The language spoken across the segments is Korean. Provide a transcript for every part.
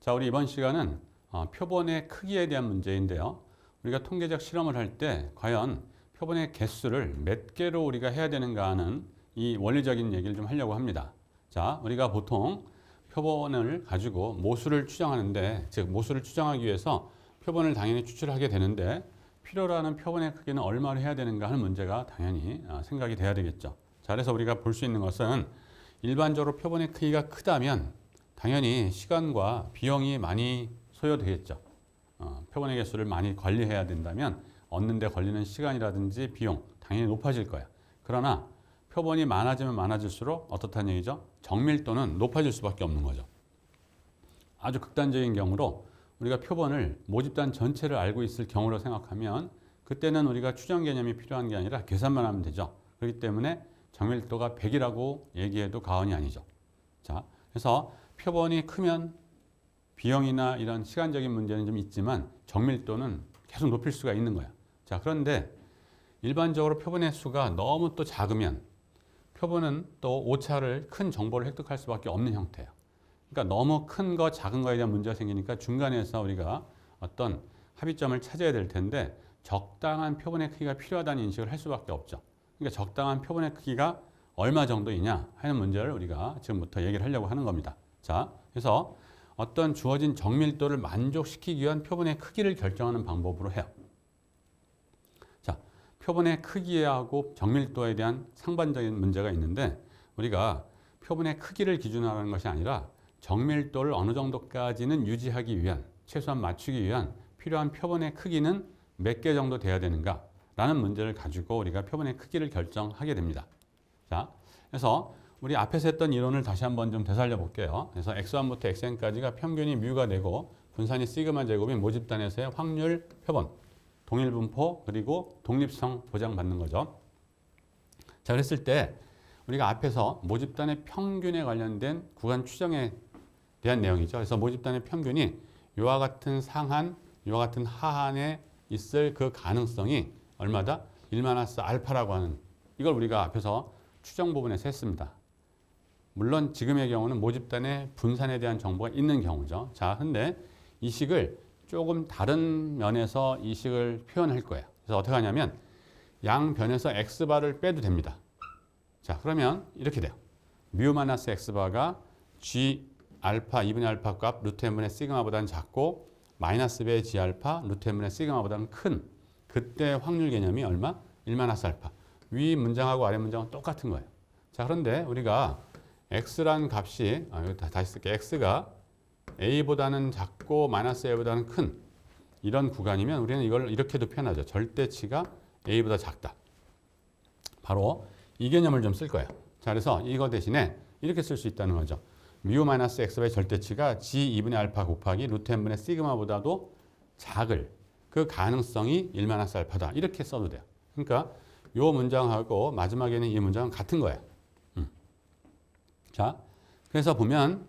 자, 우리 이번 시간은 어, 표본의 크기에 대한 문제인데요. 우리가 통계적 실험을 할 때 과연 표본의 개수를 몇 개로 우리가 해야 되는가 하는 이 원리적인 얘기를 좀 하려고 합니다. 자, 우리가 보통 표본을 가지고 모수를 추정하는데, 즉 모수를 추정하기 위해서 표본을 당연히 추출하게 되는데 필요로 하는 표본의 크기는 얼마로 해야 되는가 하는 문제가 당연히 어, 생각이 돼야 되겠죠. 자, 그래서 우리가 볼 수 있는 것은 일반적으로 표본의 크기가 크다면 당연히 시간과 비용이 많이 소요되겠죠. 어, 표본의 개수를 많이 관리해야 된다면 얻는 데 걸리는 시간이라든지 비용 당연히 높아질 거야. 그러나 표본이 많아지면 많아질수록 어떻다는 얘기죠? 정밀도는 높아질 수밖에 없는 거죠. 아주 극단적인 경우로 우리가 표본을 모집단 전체를 알고 있을 경우로 생각하면 그때는 우리가 추정 개념이 필요한 게 아니라 계산만 하면 되죠. 그렇기 때문에 정밀도가 100이라고 얘기해도 과언이 아니죠. 자, 그래서 표본이 크면 비용이나 이런 시간적인 문제는 좀 있지만 정밀도는 계속 높일 수가 있는 거야. 자, 그런데 일반적으로 표본의 수가 너무 또 작으면 표본은 또 오차를 큰 정보를 획득할 수밖에 없는 형태예요. 그러니까 너무 큰 거, 작은 거에 대한 문제가 생기니까 중간에서 우리가 어떤 합의점을 찾아야 될 텐데 적당한 표본의 크기가 필요하다는 인식을 할 수밖에 없죠. 그러니까 적당한 표본의 크기가 얼마 정도이냐 하는 문제를 우리가 지금부터 얘기를 하려고 하는 겁니다. 자, 그래서 어떤 주어진 정밀도를 만족시키기 위한 표본의 크기를 결정하는 방법으로 해요. 자, 표본의 크기하고 정밀도에 대한 상반적인 문제가 있는데 우리가 표본의 크기를 기준으로 하는 것이 아니라 정밀도를 어느 정도까지는 유지하기 위한 최소한 맞추기 위한 필요한 표본의 크기는 몇 개 정도 돼야 되는가 라는 문제를 가지고 우리가 표본의 크기를 결정하게 됩니다. 자, 그래서 우리 앞에서 했던 이론을 다시 한번 좀 되살려 볼게요. 그래서 x1부터 xn까지가 평균이 뮤가 되고 분산이 시그마 제곱인 모집단에서의 확률 표본, 동일 분포 그리고 독립성 보장받는 거죠. 자, 그랬을 때 우리가 앞에서 모집단의 평균에 관련된 구간 추정에 대한 내용이죠. 그래서 모집단의 평균이 이와 같은 상한, 이와 같은 하한에 있을 그 가능성이 얼마다? 1마나스 알파라고 하는 이걸 우리가 앞에서 추정 부분에서 했습니다. 물론 지금의 경우는 모집단의 분산에 대한 정보가 있는 경우죠. 자, 근데 이 식을 조금 다른 면에서 이 식을 표현할 거예요. 그래서 어떻게 하냐면 양 변에서 x바를 빼도 됩니다. 자, 그러면 이렇게 돼요. 뮤 마이너스 x바가 g 알파 2분의 알파 값 루트 n분의 시그마보다는 작고 마이너스 배 g 알파 루트 n분의 시그마보다는 큰 그때 확률 개념이 얼마? 1 마이너스 알파. 위 문장하고 아래 문장은 똑같은 거예요. 자, 그런데 우리가 x란 값이 아, 다시 쓸게. x가 a보다는 작고 마이너스 a보다는 큰 이런 구간이면 우리는 이걸 이렇게도 표현하죠. 절대치가 a보다 작다. 바로 이 개념을 좀 쓸 거예요. 자, 그래서 이거 대신에 이렇게 쓸 수 있다는 거죠. 뮤 마이너스 x의 절대치가 g 2분의 알파 곱하기 루트 n분의 시그마보다도 작을 그 가능성이 1 마이너스 알파다. 이렇게 써도 돼요. 그러니까 요 문장하고 마지막에는 이 문장은 같은 거예요. 음. 자, 그래서 보면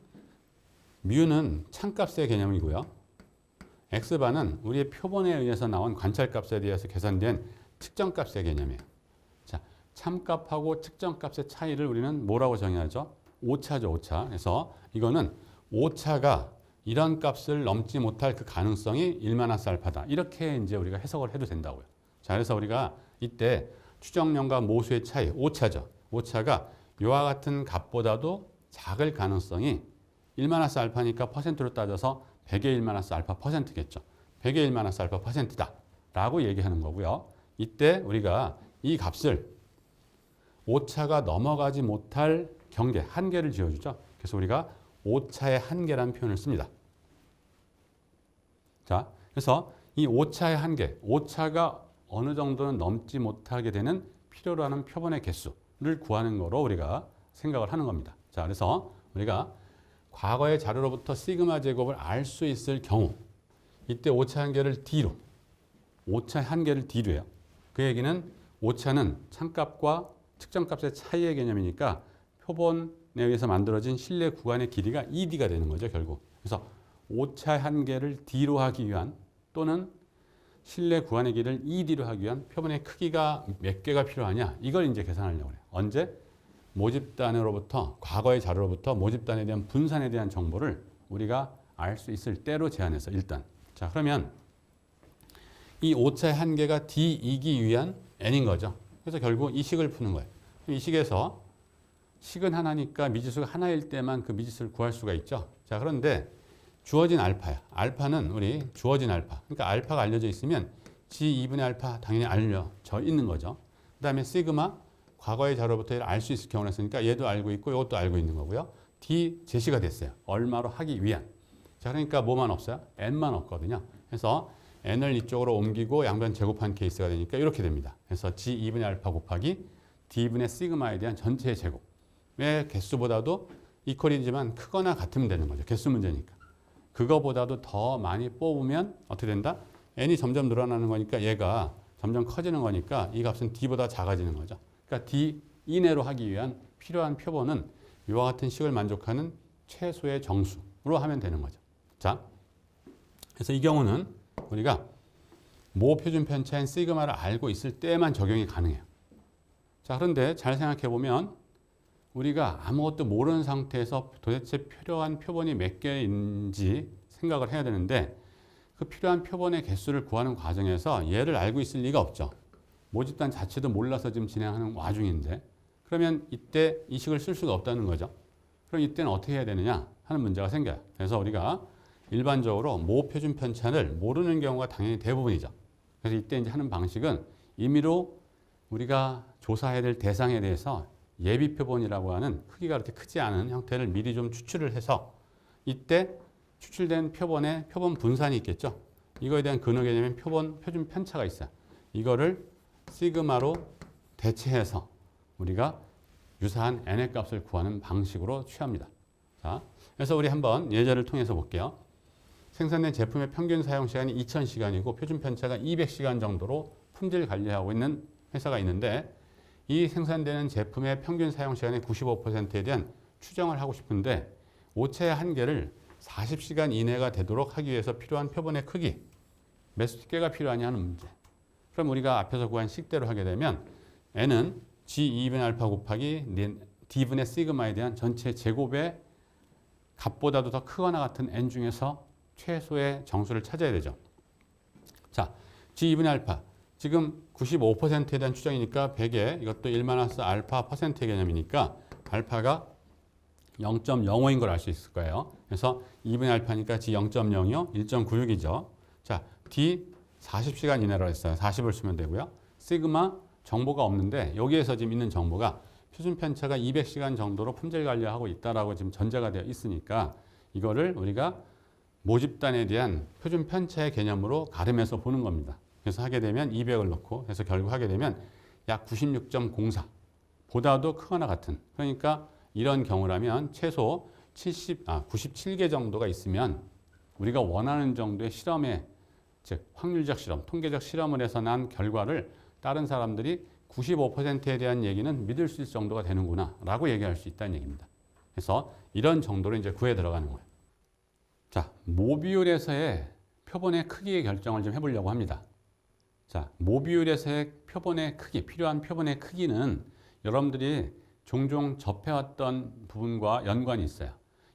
뮤는 참값의 개념이고요. x바는 우리의 표본에 의해서 나온 관찰값에 대해서 계산된 측정값의 개념이에요. 자, 참값하고 측정값의 차이를 우리는 뭐라고 정의하죠? 오차죠, 오차. 그래서 이거는 오차가 이런 값을 넘지 못할 그 가능성이 1 마이너스 알파다. 이렇게 이제 우리가 해석을 해도 된다고요. 자, 그래서 우리가 이때 추정량과 모수의 차이, 오차죠. 오차가 이와 같은 값보다도 작을 가능성이 1 마이너스 알파니까 퍼센트로 따져서 100의 1 마이너스 알파 퍼센트겠죠. 100의 1 마이너스 알파 퍼센트다. 라고 얘기하는 거고요. 이때 우리가 이 값을 오차가 넘어가지 못할 경계, 한계를 지어주죠. 그래서 우리가 오차의 한계라는 표현을 씁니다. 자, 그래서 이 오차의 한계, 오차가 어느 정도는 넘지 못하게 되는 필요로 하는 표본의 개수 를 구하는 거로 우리가 생각을 하는 겁니다. 자, 그래서 우리가 과거의 자료로부터 시그마 제곱을 알 수 있을 경우 이때 오차 한계를 D로 오차 한계를 D로 해요. 그 얘기는 오차는 참값과 측정값의 차이의 개념이니까 표본에 의해서 만들어진 실내 구간의 길이가 ED가 되는 거죠, 결국. 그래서 오차 한계를 D로 하기 위한 또는 실내 구간의 길이를 ED로 하기 위한 표본의 크기가 몇 개가 필요하냐 이걸 이제 계산하려고 해요. 언제? 모집단으로부터 과거의 자료로부터 모집단에 대한 분산에 대한 정보를 우리가 알 수 있을 때로 제한해서 일단 자 그러면 이 오차의 한계가 d이기 위한 n인 거죠. 그래서 결국 이 식을 푸는 거예요. 이 식에서 식은 하나니까 미지수가 하나일 때만 그 미지수를 구할 수가 있죠. 자 그런데 주어진 알파야. 알파는 우리 주어진 알파. 그러니까 알파가 알려져 있으면 g 2분의 알파 당연히 알려져 있는 거죠. 그 다음에 시그마 과거의 자료부터 알 수 있을 경우를 쓰니까 얘도 알고 있고 이것도 알고 있는 거고요. d 제시가 됐어요. 얼마로 하기 위한. 자 그러니까 뭐만 없어요? n만 없거든요. 그래서 n을 이쪽으로 옮기고 양변 제곱한 케이스가 되니까 이렇게 됩니다. 그래서 g 2분의 알파 곱하기 d분의 시그마에 대한 전체의 제곱의 개수보다도 이퀄이지만 크거나 같으면 되는 거죠. 개수 문제니까. 그거보다도 더 많이 뽑으면 어떻게 된다? n이 점점 늘어나는 거니까 얘가 점점 커지는 거니까 이 값은 d보다 작아지는 거죠. 그러니까 d 이내로 하기 위한 필요한 표본은 이와 같은 식을 만족하는 최소의 정수로 하면 되는 거죠. 자, 그래서 이 경우는 우리가 모 표준 편차인 시그마를 알고 있을 때만 적용이 가능해요. 자, 그런데 잘 생각해 보면 우리가 아무것도 모르는 상태에서 도대체 필요한 표본이 몇 개인지 생각을 해야 되는데 그 필요한 표본의 개수를 구하는 과정에서 얘를 알고 있을 리가 없죠. 모집단 자체도 몰라서 지금 진행하는 와중인데 그러면 이때 이 식을 쓸 수가 없다는 거죠. 그럼 이때는 어떻게 해야 되느냐 하는 문제가 생겨요. 그래서 우리가 일반적으로 모 표준 편차를 모르는 경우가 당연히 대부분이죠. 그래서 이때 이제 하는 방식은 임의로 우리가 조사해야 될 대상에 대해서 예비 표본이라고 하는 크기가 그렇게 크지 않은 형태를 미리 좀 추출을 해서 이때 추출된 표본의 표본 분산이 있겠죠. 이거에 대한 근거 개념인 표본 표준 편차가 있어요. 이거를 시그마로 대체해서 우리가 유사한 n의 값을 구하는 방식으로 취합니다. 자, 그래서 우리 한번 예제를 통해서 볼게요. 생산된 제품의 평균 사용 시간이 2000시간이고 표준 편차가 200시간 정도로 품질 관리하고 있는 회사가 있는데 이 생산되는 제품의 평균 사용 시간의 95%에 대한 추정을 하고 싶은데 오차의 한계를 40시간 이내가 되도록 하기 위해서 필요한 표본의 크기 몇 개가 필요하냐 하는 문제. 그럼 우리가 앞에서 구한 식대로 하게 되면 n은 g 2분의 알파 곱하기 d분의 시그마에 대한 전체 제곱의 값보다도 더 크거나 같은 n 중에서 최소의 정수를 찾아야 되죠. 자, g 2분의 알파 지금 95%에 대한 추정이니까 100에 이것도 1마이너스 알파 퍼센트의 개념이니까 알파가 0.05인 걸 알 수 있을 거예요. 그래서 2분의 알파니까 G 0.0이요. 1.96이죠. 자, D 40시간 이내로 했어요. 40을 쓰면 되고요. 시그마 정보가 없는데 여기에서 지금 있는 정보가 표준 편차가 200시간 정도로 품질 관리하고 있다라고 지금 전제가 되어 있으니까 이거를 우리가 모집단에 대한 표준 편차의 개념으로 가름해서 보는 겁니다. 그래서 하게 되면 200을 넣고 해서 결국 하게 되면 약 96.04 보다도 크거나 같은 그러니까 이런 경우라면 최소 70, 아, 97개 정도가 있으면 우리가 원하는 정도의 실험에 즉 확률적 실험, 통계적 실험을 해서 난 결과를 다른 사람들이 95%에 대한 얘기는 믿을 수 있을 정도가 되는구나 라고 얘기할 수 있다는 얘기입니다. 그래서 이런 정도로 이제 구에 들어가는 거예요. 자, 모비율에서의 표본의 크기의 결정을 좀 해보려고 합니다. 자, 모비율에서의 표본의 크기, 필요한 표본의 크기는 여러분들이 종종 접해왔던 부분과 연관이 있어요.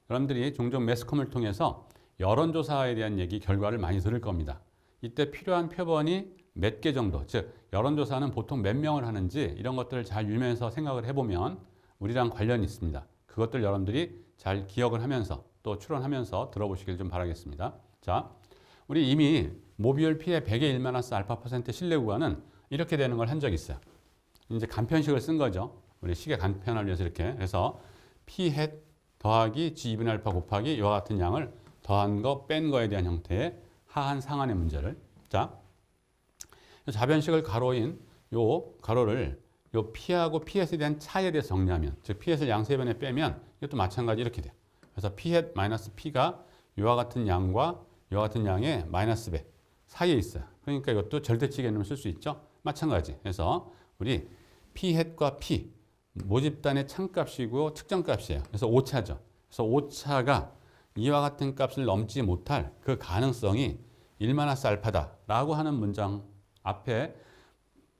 여러분들이 종종 매스컴을 통해서 여론조사에 대한 얘기 결과를 많이 들을 겁니다. 이때 필요한 표본이 몇 개 정도, 즉 여론조사는 보통 몇 명을 하는지 이런 것들을 잘 유면서 생각을 해보면 우리랑 관련이 있습니다. 그것들 여러분들이 잘 기억을 하면서 또 추론하면서 들어보시길 좀 바라겠습니다. 자, 우리 이미 모비율 P의 100의 1 마이너스 알파 퍼센트 신뢰 구간은 이렇게 되는 걸 한 적이 있어요. 이제 간편식을 쓴 거죠. 우리 식의 간편을 위해서 이렇게 해서 P 햇 더하기 G 2분의 알파 곱하기 이와 같은 양을 더한 거, 뺀 거에 대한 형태의 하한 상한의 문제를 자 자변식을 가로인 요 가로를 요 P하고 PS에 대한 차이에 대해서 정리하면 즉 PS를 양세변에 빼면 이것도 마찬가지 이렇게 돼요. 그래서 P 햇 마이너스 P가 이와 같은 양과 이와 같은 양의 마이너스 배 사이에 있어요. 그러니까 이것도 절대치 개념을 쓸 수 있죠. 마찬가지. 그래서 우리 P 햇과 P 모집단의 창값이고 측정값이에요. 그래서 오차죠. 그래서 오차가 이와 같은 값을 넘지 못할 그 가능성이 1마나스 알파다라고 하는 문장 앞에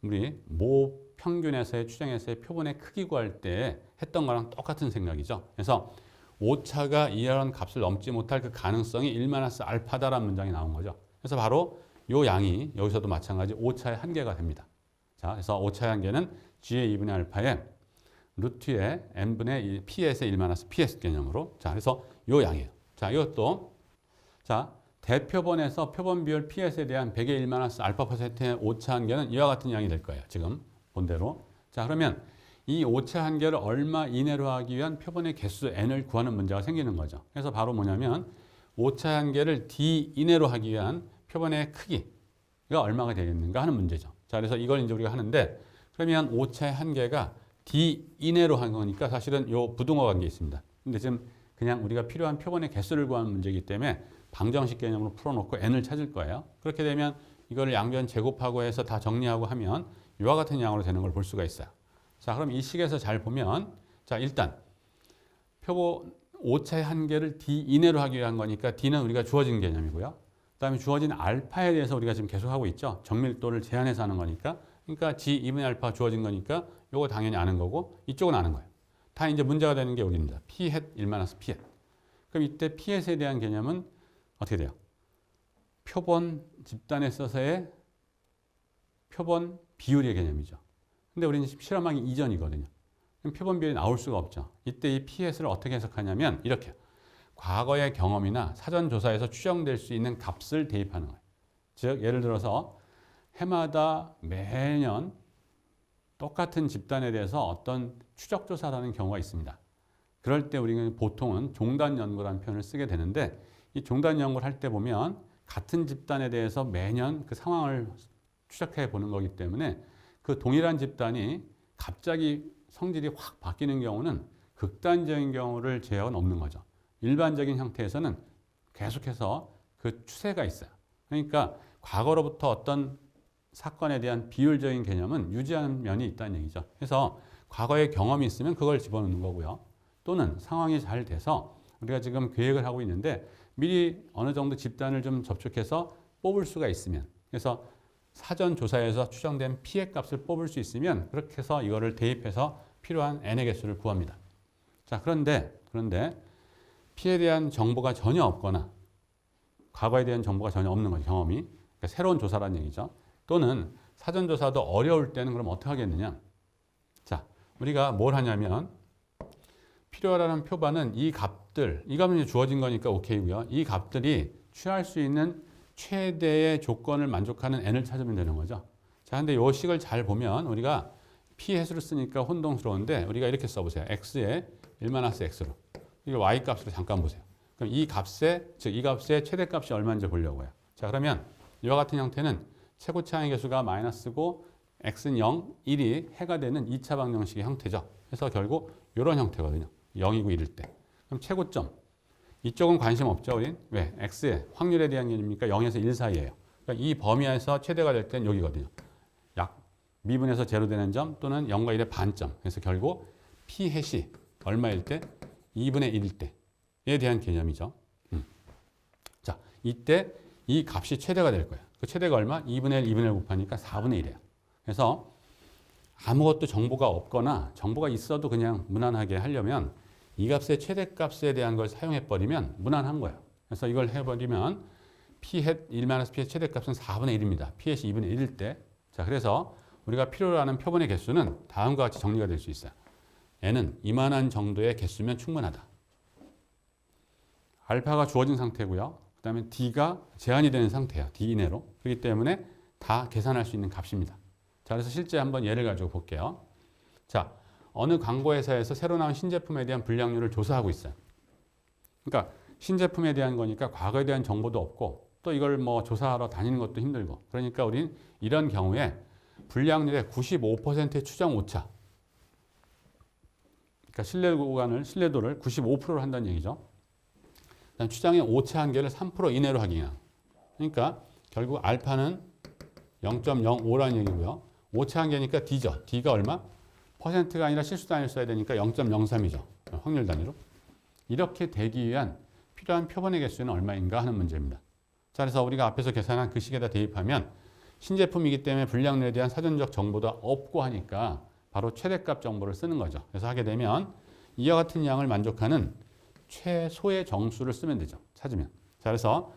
우리 모 평균에서의 추정에서의 표본의 크기 구할 때 했던 거랑 똑같은 생각이죠. 그래서 오차가 이런 값을 넘지 못할 그 가능성이 1마이너스 알파다라는 문장이 나온 거죠. 그래서 바로 요 양이 여기서도 마찬가지 오차의 한계가 됩니다. 자, 그래서 오차의 한계는 g의 2분의 알파에 루트의 n분의 ps의 1마이너스 ps 개념으로 자, 그래서 요 양이에요. 자, 이것도 자, 대표본에서 표본 비율 ps에 대한 100의 1마이너스 알파 퍼센트의 오차 한계는 이와 같은 양이 될 거예요. 지금 본대로. 자, 그러면 이 오차 한계를 얼마 이내로 하기 위한 표본의 개수 n을 구하는 문제가 생기는 거죠. 그래서 바로 뭐냐면 오차 한계를 d 이내로 하기 위한 표본의 크기가 얼마가 되겠는가 하는 문제죠. 자, 그래서 이걸 이제 우리가 하는데 그러면 오차의 한계가 d 이내로 한 거니까 사실은 요 부등호 관계 있습니다. 근데 지금 그냥 우리가 필요한 표본의 개수를 구하는 문제이기 때문에 방정식 개념으로 풀어놓고 n을 찾을 거예요. 그렇게 되면 이거를 양변 제곱하고 해서 다 정리하고 하면 이와 같은 양으로 되는 걸 볼 수가 있어요. 자, 그럼 이 식에서 잘 보면 자, 일단 표본 오차의 한계를 d 이내로 하기 위한 거니까 d는 우리가 주어진 개념이고요. 그다음에 주어진 알파에 대해서 우리가 지금 계속 하고 있죠. 정밀도를 제한해서 하는 거니까. 그러니까 g 2분의 알파 주어진 거니까 요거 당연히 아는 거고 이쪽은 아는 거예요. 다 이제 문제가 되는 게 여기입니다. p 햇 1마이너스 p 햇. 그럼 이때 p 햇에 대한 개념은 어떻게 돼요? 표본 집단에 있어서의 표본 비율의 개념이죠. 근데 우리는 실험하기 이전이거든요. 표본 비율이 나올 수가 없죠. 이때 이 PS를 어떻게 해석하냐면 이렇게 과거의 경험이나 사전 조사에서 추정될 수 있는 값을 대입하는 거예요. 즉 예를 들어서 해마다 매년 똑같은 집단에 대해서 어떤 추적 조사라는 경우가 있습니다. 그럴 때 우리는 보통은 종단 연구라는 표현을 쓰게 되는데 이 종단 연구를 할 때 보면 같은 집단에 대해서 매년 그 상황을 추적해 보는 거기 때문에 그 동일한 집단이 갑자기 성질이 확 바뀌는 경우는 극단적인 경우를 제약은 없는 거죠. 일반적인 형태에서는 계속해서 그 추세가 있어요. 그러니까 과거로부터 어떤 사건에 대한 비율적인 개념은 유지하는 면이 있다는 얘기죠. 그래서 과거의 경험이 있으면 그걸 집어넣는 거고요. 또는 상황이 잘 돼서 우리가 지금 계획을 하고 있는데 미리 어느 정도 집단을 좀 접촉해서 뽑을 수가 있으면 그래서 사전 조사에서 추정된 피해 값을 뽑을 수 있으면 그렇게 해서 이거를 대입해서 필요한 n의 개수를 구합니다. 자, 그런데 그런데 피해에 대한 정보가 전혀 없거나 과거에 대한 정보가 전혀 없는 거죠. 경험이. 그러니까 새로운 조사라는 얘기죠. 또는 사전 조사도 어려울 때는 그럼 어떻게 하겠느냐? 자, 우리가 뭘 하냐면 필요하다는 표반은 이 값들, 이 값은 주어진 거니까 오케이고요. 이 값들이 취할 수 있는 최대의 조건을 만족하는 n을 찾으면 되는 거죠. 자, 근데 요 식을 잘 보면 우리가 p 해수를 쓰니까 혼동스러운데 우리가 이렇게 써보세요. x에 1마이너스 x로. 이걸 y 값으로 잠깐 보세요. 그럼 이 값의, 즉이 값의 최대값이 얼마인지 보려고요. 자, 그러면 이와 같은 형태는 최고차항의 개수가 마이너스고 x는 0, 1이 해가 되는 2차 방정식의 형태죠. 그래서 결국 이런 형태거든요. 0이고 1일 때. 그럼 최고점. 이쪽은 관심 없죠, 우린? 왜? x의 확률에 대한 개념이니까 0에서 1 사이예요. 그러니까 이 범위에서 최대가 될땐 여기거든요. 약 미분에서 제로 되는 점 또는 0과 1의 반점. 그래서 결국 p 해시 얼마일 때? 2분의 1일 때에 대한 개념이죠. 음. 자, 이때 이 값이 최대가 될 거예요. 그 최대가 얼마? 2분의 1, 2분의 1 곱하니까 4분의 1이에요. 그래서 아무것도 정보가 없거나 정보가 있어도 그냥 무난하게 하려면 이 값의 최대값에 대한 걸 사용해 버리면 무난한 거예요. 그래서 이걸 해버리면 p 햇 1마이너스 p 의 최대값은 4분의 1입니다. p 햇이 2분의 1일 때. 자, 그래서 우리가 필요로 하는 표본의 개수는 다음과 같이 정리가 될 수 있어요. n은 이만한 정도의 개수면 충분하다. 알파가 주어진 상태고요. 그 다음에 d가 제한이 되는 상태야. d 이내로. 그렇기 때문에 다 계산할 수 있는 값입니다. 자, 그래서 실제 한번 예를 가지고 볼게요. 자, 어느 광고 회사에서 새로 나온 신제품에 대한 불량률을 조사하고 있어요. 그러니까 신제품에 대한 거니까 과거에 대한 정보도 없고 또 이걸 뭐 조사하러 다니는 것도 힘들고 그러니까 우린 이런 경우에 불량률의 95%의 추정 오차 그러니까 신뢰 구간을 신뢰도를 95%로 한다는 얘기죠. 그다음 추정의 오차 한계를 3% 이내로 하기냐. 그러니까 결국 알파는 0.05라는 얘기고요. 오차 한계니까 D죠. D가 얼마? 퍼센트가 아니라 실수 단위를 써야 되니까 0.03이죠. 확률 단위로. 이렇게 되기 위한 필요한 표본의 개수는 얼마인가 하는 문제입니다. 자, 그래서 우리가 앞에서 계산한 그 식에다 대입하면 신제품이기 때문에 불량률에 대한 사전적 정보도 없고 하니까 바로 최대값 정보를 쓰는 거죠. 그래서 하게 되면 이와 같은 양을 만족하는 최소의 정수를 쓰면 되죠. 찾으면. 자, 그래서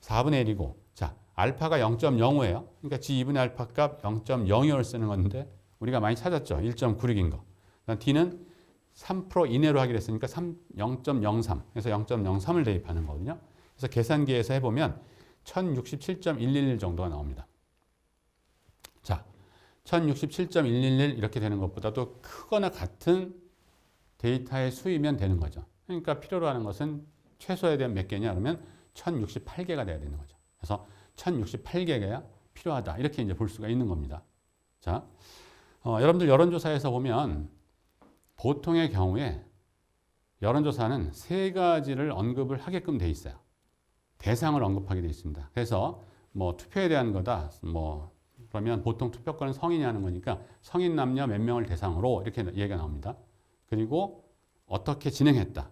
4분의 1이고, 자, 알파가 0.05예요. 그러니까 G2분의 알파 값 0.02를 쓰는 건데, 우리가 많이 찾았죠. 1.96인 거. D는 3% 이내로 하기로 했으니까 3, 0.03. 그래서 0.03을 대입하는 거거든요. 그래서 계산기에서 해보면 1067.111 정도가 나옵니다. 자, 1067.111 이렇게 되는 것보다도 크거나 같은 데이터의 수이면 되는 거죠. 그러니까 필요로 하는 것은 최소에 대한 몇 개냐 그러면 1068개가 돼야 되는 거죠. 그래서 1068개가 필요하다. 이렇게 이제 볼 수가 있는 겁니다. 자, 어, 여러분들 여론조사에서 보면 보통의 경우에 여론조사는 세 가지를 언급을 하게끔 돼 있어요. 대상을 언급하게 돼 있습니다. 그래서 뭐 투표에 대한 거다. 뭐 그러면 보통 투표권은 성인이 하는 거니까 성인 남녀 몇 명을 대상으로 이렇게 얘기가 나옵니다. 그리고 어떻게 진행했다.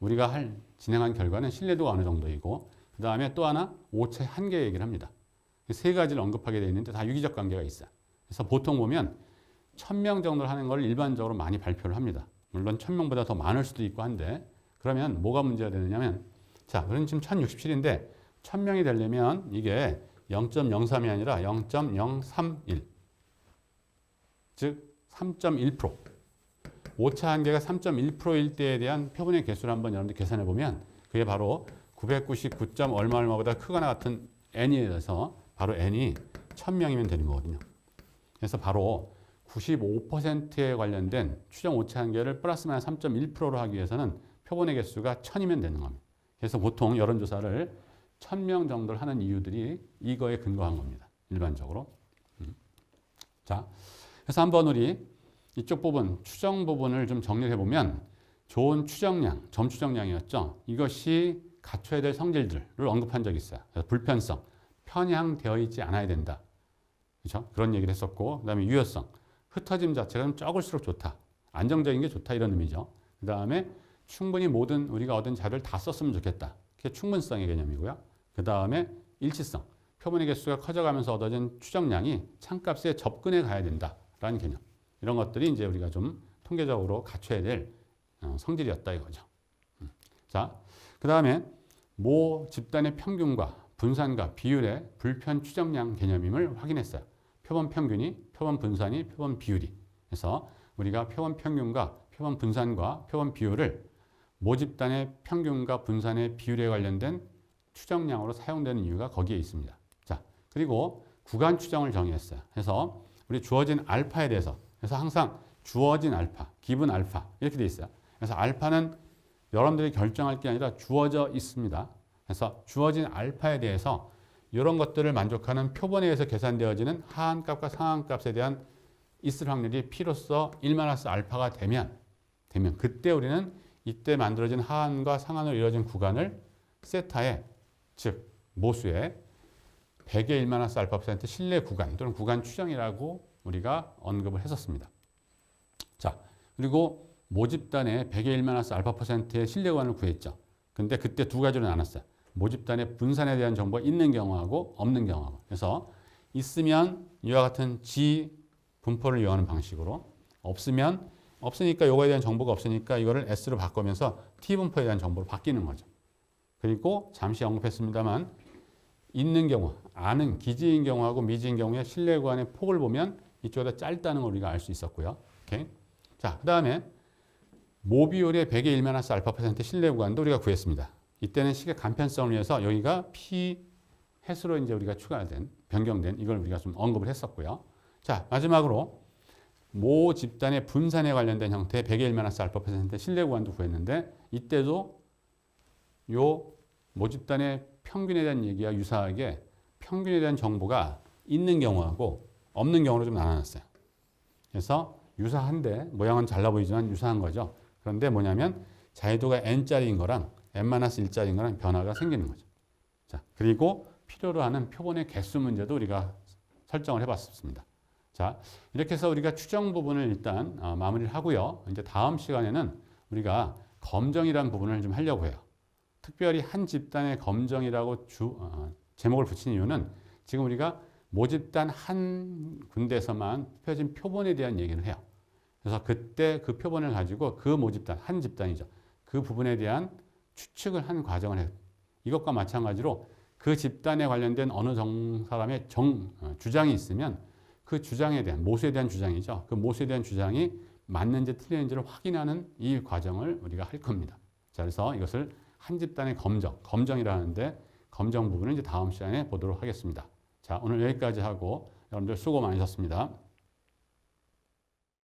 우리가 할 진행한 결과는 신뢰도가 어느 정도이고 그 다음에 또 하나 오체 한개 얘기를 합니다. 세 가지를 언급하게 되어 있는데 다 유기적 관계가 있어요. 그래서 보통 보면 천 명 정도를 하는 걸 일반적으로 많이 발표를 합니다. 물론 천 명보다 더 많을 수도 있고 한데 그러면 뭐가 문제가 되느냐면 자, 그럼 지금 1067인데 1000명이 되려면 이게 0.03이 아니라 0.031. 즉 3.1%. 오차 한계가 3.1%일 때에 대한 표본의 개수를 한번 여러분들 계산해 보면 그게 바로 999. 얼마 얼마보다 크거나 같은 n에 대해서 바로 n이 1000명이면 되는 거거든요. 그래서 바로 95%에 관련된 추정 오차 한계를 플러스 마이너스 3.1%로 하기 위해서는 표본의 개수가 1000이면 되는 겁니다. 그래서 보통 여론조사를 1000명 정도를 하는 이유들이 이거에 근거한 겁니다. 일반적으로. 음. 자, 그래서 한번 우리 이쪽 부분, 추정 부분을 좀 정리해 보면 좋은 추정량, 점 추정량이었죠. 이것이 갖춰야 될 성질들을 언급한 적이 있어요. 불편성, 편향되어 있지 않아야 된다. 그렇죠? 그런 얘기를 했었고, 그 다음에 유효성, 흩어짐 자체가 좀 적을수록 좋다. 안정적인 게 좋다 이런 의미죠. 그 다음에 충분히 모든 우리가 얻은 자료를 다 썼으면 좋겠다. 그게 충분성의 개념이고요. 그 다음에 일치성. 표본의 개수가 커져가면서 얻어진 추정량이 참값에 접근해 가야 된다라는 개념. 이런 것들이 이제 우리가 좀 통계적으로 갖춰야 될 어, 성질이었다 이거죠. 음. 자, 그 다음에 모 집단의 평균과 분산과 비율의 불편 추정량 개념임을 확인했어요. 표본 평균이, 표본 분산이, 표본 비율이. 그래서 우리가 표본 평균과 표본 분산과 표본 비율을 모집단의 평균과 분산의 비율에 관련된 추정량으로 사용되는 이유가 거기에 있습니다. 자, 그리고 구간 추정을 정의했어요. 그래서 우리 주어진 알파에 대해서 그래서 항상 주어진 알파, 기분 알파 이렇게 돼 있어요. 그래서 알파는 여러분들이 결정할 게 아니라 주어져 있습니다. 그래서 주어진 알파에 대해서 이런 것들을 만족하는 표본에 의해서 계산되어지는 하한값과 상한값에 대한 있을 확률이 P로서 1마이너스 알파가 되면 되면 그때 우리는 이때 만들어진 하한과 상한으로 이루어진 구간을 세타의 즉 모수의 100의 1 마이너스 알파 퍼센트 신뢰 구간 또는 구간 추정이라고 우리가 언급을 했었습니다. 자, 그리고 모집단의 100의 1 마이너스 알파 퍼센트의 신뢰 구간을 구했죠. 근데 그때 두 가지로 나눴어요. 모집단의 분산에 대한 정보가 있는 경우하고 없는 경우하고. 그래서 있으면 이와 같은 G 분포를 이용하는 방식으로 없으면 없으니까 요거에 대한 정보가 없으니까 이거를 S로 바꾸면서 T 분포에 대한 정보로 바뀌는 거죠. 그리고 잠시 언급했습니다만 있는 경우, 아는 기지인 경우하고 미지인 경우에 신뢰 구간의 폭을 보면 이쪽보다 짧다는 걸 우리가 알 수 있었고요. 오케이. 자, 그 다음에 모비율의 100의 1 마이너스 알파 퍼센트 신뢰 구간도 우리가 구했습니다. 이때는 시계 간편성을 위해서 여기가 P 해수로 이제 우리가 추가된, 변경된 이걸 우리가 좀 언급을 했었고요. 자, 마지막으로 모 집단의 분산에 관련된 형태의 100의 1마이너스 알파 퍼센트 신뢰 구간도 구했는데 이때도 요 모 집단의 평균에 대한 얘기와 유사하게 평균에 대한 정보가 있는 경우하고 없는 경우로 좀 나눠놨어요. 그래서 유사한데 모양은 달라 보이지만 유사한 거죠. 그런데 뭐냐면 자유도가 n짜리인 거랑 n-1짜리인 거랑 변화가 생기는 거죠. 자, 그리고 필요로 하는 표본의 개수 문제도 우리가 설정을 해봤습니다. 자, 이렇게 해서 우리가 추정 부분을 일단 어, 마무리를 하고요. 이제 다음 시간에는 우리가 검정이라는 부분을 좀 하려고 해요. 특별히 한 집단의 검정이라고 주, 어, 제목을 붙인 이유는 지금 우리가 모집단 한 군데에서만 펴진 표본에 대한 얘기를 해요. 그래서 그때 그 표본을 가지고 그 모집단, 한 집단이죠. 그 부분에 대한 추측을 한 과정을 해. 이것과 마찬가지로 그 집단에 관련된 어느 정 사람의 정 어, 주장이 있으면 그 주장에 대한 모수에 대한 주장이죠. 그 모수에 대한 주장이 맞는지 틀리는지를 확인하는 이 과정을 우리가 할 겁니다. 자, 그래서 이것을 한 집단의 검정, 검정이라는데 검정 부분은 이제 다음 시간에 보도록 하겠습니다. 자, 오늘 여기까지 하고 여러분들 수고 많으셨습니다.